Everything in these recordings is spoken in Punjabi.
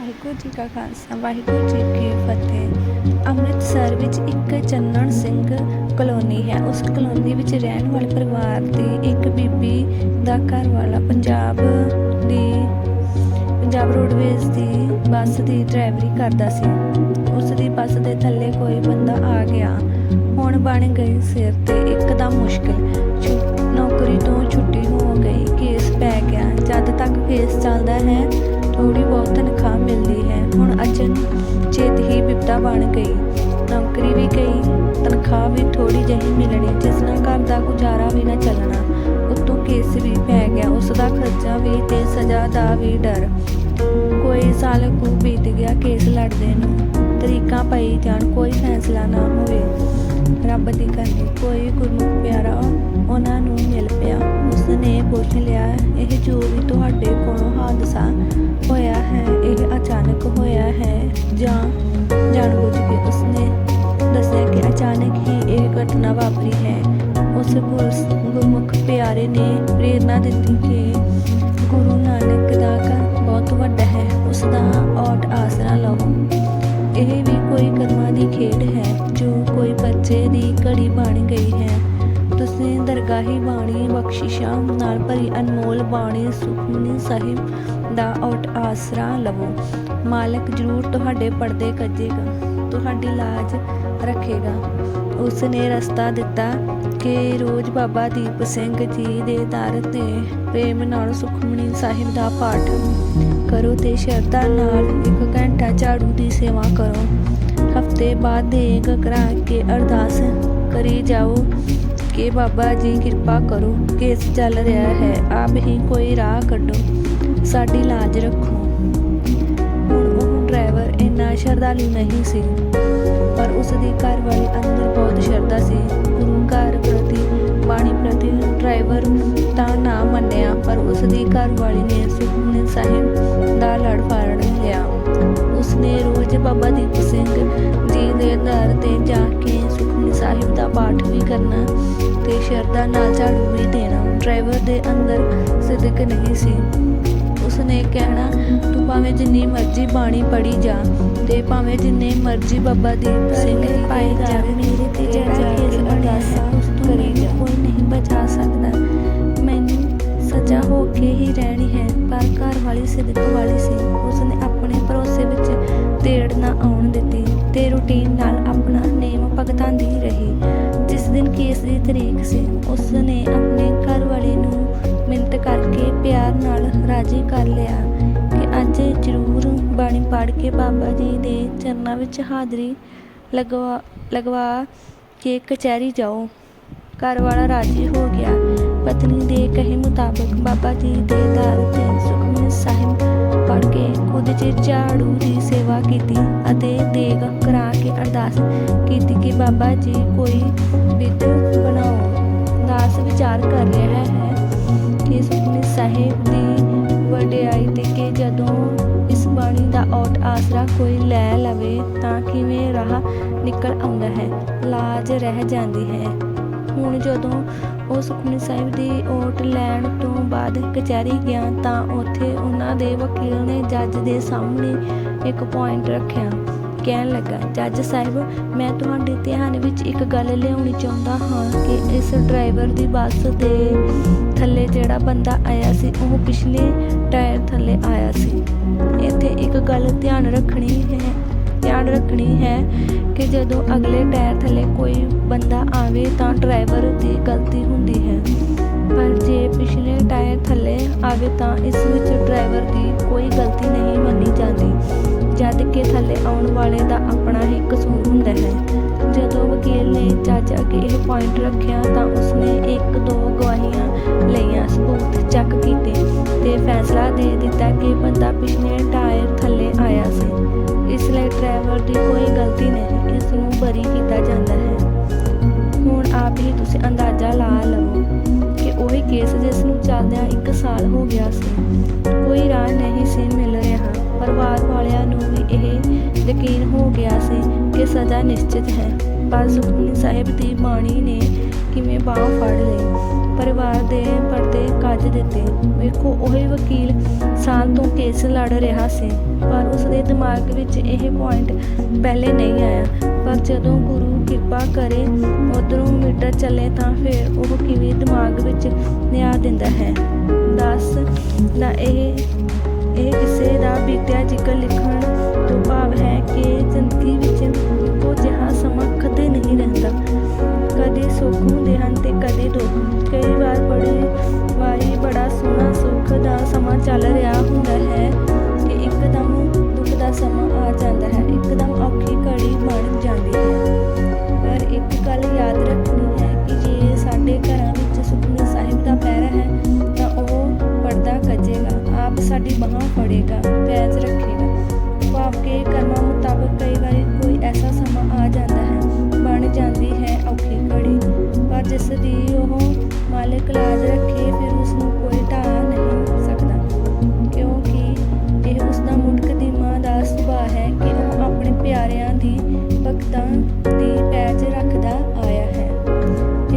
ਵਾਹਿਗੁਰੂ ਜੀ ਕਾ ਖਾਲਸਾ, ਵਾਹਿਗੁਰੂ ਜੀ ਕੀ ਫਤਿਹ। ਅੰਮ੍ਰਿਤਸਰ ਵਿੱਚ ਇੱਕ ਚੰਨਣ ਸਿੰਘ ਕਲੋਨੀ ਹੈ। ਉਸ ਕਲੋਨੀ ਵਿੱਚ ਰਹਿਣ ਵਾਲੇ ਪਰਿਵਾਰ ਦੀ ਇੱਕ ਬੀਬੀ ਦਾ ਘਰ ਵਾਲਾ ਪੰਜਾਬ ਦੀ, ਪੰਜਾਬ ਰੋਡਵੇਜ਼ ਦੀ ਬੱਸ ਦੀ ਡਰਾਈਵਰੀ ਕਰਦਾ ਸੀ। ਉਸ ਦੀ ਬੱਸ ਦੇ ਥੱਲੇ ਕੋਈ ਬੰਦਾ ਆ ਗਿਆ। ਹੁਣ ਬਣ ਗਈ ਸਿਰ ਤੇ ਇੱਕਦਮ ਮੁਸ਼ਕਿਲ। ਨੌਕਰੀ ਤੋਂ ਛੁੱਟੀ ਹੋ ਗਈ। ਕੇਸ ਪੈ ਗਿਆ। ਜਦ ਤੱਕ ਕੇਸ ਚੱਲਦਾ ਹੈ ਬਣ ਗਈ, ਨੌਕਰੀ ਵੀ ਗਈ, ਤਨਖਾਹ ਵੀ ਥੋੜੀ ਜਿਹੀ ਮਿਲਣੀ, ਜਿਸ ਨਾਲ ਘਰ ਦਾ ਗੁਜ਼ਾਰਾ ਵੀ ਨਾ ਚੱਲਣਾ। ਉੱਤੋਂ ਕੇਸ ਵੀ ਪੈ ਗਿਆ, ਉਸ ਦਾ ਖਰਚਾ ਵੀ ਤੇ ਸਜ਼ਾ ਦਾ ਵੀ ਡਰ। ਕੋਈ ਸਾਲ ਕੁ ਬੀਤ ਗਿਆ, ਕੇਸ ਲੜਦੇ ਨੂੰ, ਤਰੀਕਾਂ ਪਈ ਜਾਣ, ਕੋਈ ਫੈਸਲਾ ਨਾ ਹੋਵੇ। ਰੱਬ ਦੀ ਕਰਨੀ ਕੋਈ ਗੁਰਮੁਖ ਪਿਆਰਾ, ਉਹਨਾਂ ਨੂੰ ਮਿਲ ਪਿਆ। ਉਸ ਨੇ ਪੁੱਛ ਲਿਆ, ਇਹ ਜੋ ਵੀ ਤੁਹਾਡੇ ਕੋਲੋਂ ਹਾਦਸਾ ਹੋਇਆ ਹੈ, ਇਹ ਅਚਾਨਕ ਹੋਇਆ ਹੈ ਜਾਂ ਜਾਣਬੁੱਝ ਉਸਨੇ ਦੱਸਿਆ ਕਿ ਅਚਾਨਕ ਹੀ ਇਹ ਘਟਨਾ ਵਾਪਰੀ ਹੈ। ਉਸ ਗੁਰ- ਗੁਰਮੁਖ ਪਿਆਰੇ ਨੇ ਪ੍ਰੇਰਨਾ ਦਿੱਤੀ ਕਿ ਗੁਰੂ ਨਾਨਕ ਦਾ ਘਰ ਬਹੁਤ ਵੱਡਾ ਹੈ। ਉਸ ਦਾ ਔਟ ਆਸਰਾ ਲਓ। ਇਹ ਵੀ ਕੋਈ ਕਰਮਾਂ ਦੀ ਖੇਡ ਹੈ ਜੋ ਕੋਈ ਬੱਚੇ ਦੀ ਘੜੀ ਬਣ ਗਈ ਹੈ। ਤੁਸੀਂ ਦਰਗਾਹੀ ਬਾਣੀ ਬਖਸ਼ਿਸ਼ਾਂ ਨਾਲ ਭਰੀ ਅਨਮੋਲ ਬਾਣੀ ਸੁਖਮਨੀ ਸਾਹਿਬ ਦਾ ਔਟ ਆਸਰਾ ਲਵੋ। ਮਾਲਕ ਜ਼ਰੂਰ ਤੁਹਾਡੇ ਪਰਦੇ ਕੱਜੇਗਾ। ਤੁਹਾਡੀ ਲਾਜ ਰੱਖੇਗਾ। ਉਸ ਨੇ ਰਸਤਾ ਦਿੱਤਾ ਕਿ ਰੋਜ਼ ਬਾਬਾ ਦੀਪ ਸਿੰਘ ਜੀ ਦੇ ਦਰ ਤੇ ਪ੍ਰੇਮ ਨਾਲ ਸੁਖਮਨੀ ਸਾਹਿਬ ਦਾ ਪਾਠ ਕਰੋ ਤੇ ਸ਼ਰਧਾ ਨਾਲ ਇੱਕ ਘੰਟਾ ਝਾੜੂ ਦੀ ਸੇਵਾ ਕਰੋ। ਹਫ਼ਤੇ ਬਾਅਦ ਦੇਗ ਕਰਾ ਕੇ ਅਰਦਾਸ ਕਰੀ ਜਾਓ ਕਿ ਬਾਬਾ ਜੀ ਕਿਰਪਾ ਕਰੋ, ਕੇਸ ਚੱਲ ਰਿਹਾ ਹੈ, ਆਪ ਹੀ ਕੋਈ ਰਾਹ ਕੱਢੋ, ਸਾਡੀ ਲਾਜ ਰੱਖੋ। ਸ਼ਰਧਾਲੂ ਨਹੀਂ ਸੀ। ਪਰ ਉਸ ਦੀ ਘਰ ਵਾਲੀ ਅੰਦਰ ਬਹੁਤ ਸ਼ਰਧਾ ਸੀ। ਗੁਰੂ ਘਰ ਪ੍ਰਤੀ, ਬਾਣੀ ਪ੍ਰਤੀ ਡਰਾਈਵਰ ਤਾਂ ਨਾ ਮੰਨਿਆ, ਪਰ ਉਸ ਦੀ ਘਰ ਵਾਲੀ ਨੇ ਸੁਖਮਨੀ ਸਾਹਿਬ ਦਾ ਲੜ ਫਾੜ ਲਿਆ। ਉਸ ਨੇ ਰੋਜ਼ ਬਾਬਾ ਦੀਪ ਸਿੰਘ ਜੀ ਦੇ ਦਰ ਤੇ ਜਾ ਕੇ ਸੁਖਮਨੀ ਸਾਹਿਬ ਦਾ ਪਾਠ ਵੀ ਕਰਨਾ ਤੇ ਸ਼ਰਧਾ ਨਾਲ ਝਾੜੂ ਵੀ ਦੇਣਾ। ਡਰਾਈਵਰ ਦੇ ਅੰਦਰ ਸਿਦਕ ਨਹੀਂ ਸੀ। ਉਸ ਨੇ ਕਹਿਣਾ ਤੂੰ ਭਾਵੇਂ ਜਿੰਨੀ ਮਰਜ਼ੀ ਬਾਣੀ ਪੜੀ ਜਾ ਤੇ ਭਾਵੇਂ ਜਿੰਨੇ ਮਰਜ਼ੀ ਬਾਬਾ ਦੀਪ ਸਿੰਘ ਪਾਏ ਜਾ ਮੇਰੇ ਤੇ ਜਿਹੜਾ ਕੇਸ ਅਰਦਾਸਾਂ ਉਸ ਤੋਂ ਜਾ ਕੋਈ ਨਹੀਂ ਬਚਾ ਸਕਦਾ। ਮੈਨੂੰ ਸਜ਼ਾ ਹੋ ਕੇ ਹੀ ਰਹਿਣੀ ਹੈ ਪਰ ਘਰ ਵਾਲੀ ਸਿਦਕ ਵਾਲੀ ਸੀ। ਉਸ ਨੇ ਆਪਣੇ ਭਰੋਸੇ ਵਿੱਚ ਤੇੜ ਨਾ ਆਉਣ ਦਿੱਤੀ ਤੇ ਰੂਟੀਨ ਨਾਲ ਆਪਣਾ ਨੇਮ ਭਗਤਾਂਦੀ ਰਹੀ ਜਿਸ ਦਿਨ ਕੇਸ ਦੀ ਤਰੀਕ ਸੀ। ਉਸ ਨੇ ਰਾਜੀ ਕਰ ਲਿਆ ਕਿ ਅੱਜ ਜ਼ਰੂਰ ਬਾਣੀ ਪੜ੍ਹ ਕੇ ਬਾਬਾ ਜੀ ਦੇ ਚਰਨਾਂ ਵਿੱਚ ਹਾਜ਼ਰੀ ਲਗਵਾ ਲਗਵਾ ਕੇ ਕਚਹਿਰੀ ਜਾਓ। ਘਰ ਵਾਲਾ ਰਾਜੀ ਹੋ ਗਿਆ। ਪਤਨੀ ਦੇ ਕਹੇ ਮੁਤਾਬਕ ਬਾਬਾ ਜੀ ਦੇ ਦਰ ਤੇ ਸੁਖਮਨੀ ਸਾਹਿਬ ਪੜ੍ਹ ਕੇ ਖੁਦ ਚ ਝਾੜੂ ਦੀ ਸੇਵਾ ਕੀਤੀ ਅਤੇ ਦੇਗ ਕਰਾ ਕੇ ਅਰਦਾਸ ਕੀਤੀ ਕਿ ਬਾਬਾ ਜੀ ਕੋਈ ਵਿਧ ਬਣਾਓ। ਦਾਸ ਵਿਚਾਰ ਕਰ ਰਿਹਾ ਹੈ ਕਿ ਸੁਖਮਨੀ ਸਾਹਿਬ ਦੀ ਵਡਿਆਈ ਤੇ ਕਿ ਜਦੋਂ ਇਸ ਬਾਣੀ ਦਾ ਔਟ ਆਸਰਾ ਕੋਈ ਲੈ ਲਵੇ ਤਾਂ ਕਿਵੇਂ ਰਾਹ ਨਿਕਲ ਆਉਂਦਾ ਹੈ? ਲਾਜ ਰਹਿ ਜਾਂਦੀ ਹੈ। ਹੁਣ ਜਦੋਂ ਉਹ ਸੁਖਮਨੀ ਸਾਹਿਬ ਦੀ ਓਟ ਲੈਣ ਤੋਂ ਬਾਅਦ ਕਚਹਿਰੀ ਗਿਆ ਤਾਂ ਉੱਥੇ ਉਹਨਾਂ ਦੇ ਵਕੀਲ ਨੇ ਜੱਜ ਦੇ ਸਾਹਮਣੇ ਇੱਕ ਪੁਆਇੰਟ ਰੱਖਿਆ। ਕਹਿਣ ਲੱਗਾ, ਜੱਜ ਸਾਹਿਬ, ਮੈਂ ਤੁਹਾਡੇ ਧਿਆਨ ਵਿੱਚ ਇੱਕ ਗੱਲ ਲਿਆਉਣੀ ਚਾਹੁੰਦਾ ਹਾਂ ਕਿ ਇਸ ਡਰਾਈਵਰ ਦੀ ਬੱਸ ਦੇ ਥੱਲੇ ਜਿਹੜਾ ਬੰਦਾ ਆਇਆ ਸੀ, ਉਹ ਪਿਛਲੇ ਟਾਇਰ ਥੱਲੇ ਆਇਆ ਸੀ। ਇੱਥੇ ਇੱਕ ਗੱਲ ਧਿਆਨ ਰੱਖਣੀ ਹੈ, ਧਿਆਨ ਰੱਖਣੀ ਹੈ ਕਿ ਜਦੋਂ ਅਗਲੇ ਟਾਇਰ ਥੱਲੇ ਕੋਈ ਬੰਦਾ ਆਵੇ ਤਾਂ ਡਰਾਈਵਰ ਦੀ ਗਲਤੀ ਹੁੰਦੀ ਹੈ। ਪਰ ਜੇ ਪਿਛਲੇ ਟਾਇਰ ਥੱਲੇ ਆਵੇ ਤਾਂ ਇਸ ਵਿੱਚ ਡਰਾਈਵਰ ਦੀ ਕੋਈ ਗਲਤੀ ਨਹੀਂ ਮੰਨੀ ਜਾਂਦੀ। ਜਦ ਕਿ ਥੱਲੇ ਆਉਣ ਵਾਲੇ ਦਾ ਆਪਣਾ ਹੀ ਕਸੂਰ ਹੁੰਦਾ ਹੈ। ਜਦੋਂ ਵਕੀਲ ਨੇ ਜੱਜ ਅੱਗੇ ਇਹ ਪੁਆਇੰਟ ਰੱਖਿਆ ਤਾਂ ਉਸਨੇ ਇੱਕ ਦੋ ਗਵਾਹੀਆਂ ਲਈਆਂ, ਸਬੂਤ ਚੈੱਕ ਕੀਤੇ ਤੇ ਫੈਸਲਾ ਦੇ ਦਿੱਤਾ ਕਿ ਬੰਦਾ ਪਿਛਲੇ ਟਾਇਰ ਥੱਲੇ ਆਇਆ ਸੀ। ਇਸ ਲਈ ਡਰਾਈਵਰ ਦੀ ਕੋਈ ਗਲਤੀ ਨਹੀਂ ਇਸ ਨੂੰ ਬਰੀ ਕੀਤਾ ਜਾਂਦਾ ਹੈ। ਹੁਣ ਆਪ ਹੀ ਤੁਸੀਂ ਅੰਦਾਜ਼ਾ ਲਾ ਲਵੋ ਕਿ ਉਹੀ ਕੇਸ ਜਿਸ ਨੂੰ ਚੱਲਦਿਆਂ 1 ਸਾਲ ਹੋ ਗਿਆ ਸੀ। ਹੋ ਗਿਆ ਸੀ ਕਿ ਸਜ਼ਾ ਨਿਸ਼ਚਿਤ ਹੈ। ਪਰ ਸੁਖਮਨੀ ਸਾਹਿਬ ਦੀ ਬਾਣੀ ਨੇ ਕਿਵੇਂ ਬਾਹ ਫੜ ਲਈ? ਪਰਿਵਾਰ ਦੇ ਪਰਦੇ ਕੱਜ ਦਿੱਤੇ। ਵੇਖੋ, ਉਹੀ ਵਕੀਲ ਸਾਲ ਤੋਂ ਕੇਸ ਲੜ ਰਿਹਾ ਸੀ। ਪਰ ਉਸ ਦੇ ਦਿਮਾਗ ਵਿੱਚ ਇਹ ਪੁਆਇੰਟ ਪਹਿਲੇ ਨਹੀਂ ਆਇਆ। ਪਰ ਜਦੋਂ ਗੁਰੂ ਕਿਰਪਾ ਕਰੇ, ਉਧਰੋਂ ਮੀਟਰ ਚੱਲੇ ਤਾਂ ਫਿਰ ਉਹ ਕਿਵੇਂ ਦਿਮਾਗ ਵਿੱਚ ਨਿਆ ਦਿੰਦਾ ਹੈ? ਦੱਸ ਦਾ ਇਹ ਇਹ ਕਿਸੇ ਦਾ ਬੀਤਿਆ ਜ਼ਿਕਰ ਲਿਖਣ ਤੋਂ ਭਾਵ ਹੈ ਕਿ ਜ਼ਿੰਦਗੀ ਵਿੱਚ ਇੱਕੋ ਜਿਹਾ ਸਮਾਂ ਕਦੇ ਸਾਡੀ ਫੜੇਗਾ ਪੈਜ ਰੱਖੇਗਾ। ਭਾਵ ਕਿ ਕਰਮਾਂ ਮੁਤਾਬਕ ਕਈ ਵਾਰੀ ਕੋਈ ਐਸਾ ਸਮਾਂ ਆ ਜਾਂਦਾ ਹੈ, ਬਣ ਜਾਂਦੀ ਹੈ ਔਖੀ ਘੜੀ। ਪਰ ਜਿਸ ਦੀ ਉਹ ਮਾਲਕ ਲਾਜ ਰੱਖੇ, ਫਿਰ ਉਸ ਨੂੰ ਕੋਈ ਢਾਹ ਨਹੀਂ ਸਕਦਾ। ਕਿਉਂਕਿ ਇਹ ਉਸ ਦਾ ਮੁੱਢ ਕਦੀਮਾ ਦਾ ਸੁਭਾਅ ਹੈ ਕਿ ਉਹ ਆਪਣੇ ਪਿਆਰਿਆਂ ਦੀ ਭਗਤਾਂ ਦੀ ਪੈਜ ਰੱਖਦਾ ਆਇਆ ਹੈ।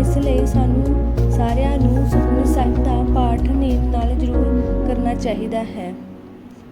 ਇਸ ਲਈ ਸਾਨੂੰ ਸਾਰਿਆਂ ਨੂੰ ਸੁਖਮਨੀ ਸਾਹਿਬ ਦਾ ਪਾਠ ਨੀਂਦ ਨਾਲ ਜ਼ਰੂਰ ਕਰਨਾ ਚਾਹੀਦਾ ਹੈ।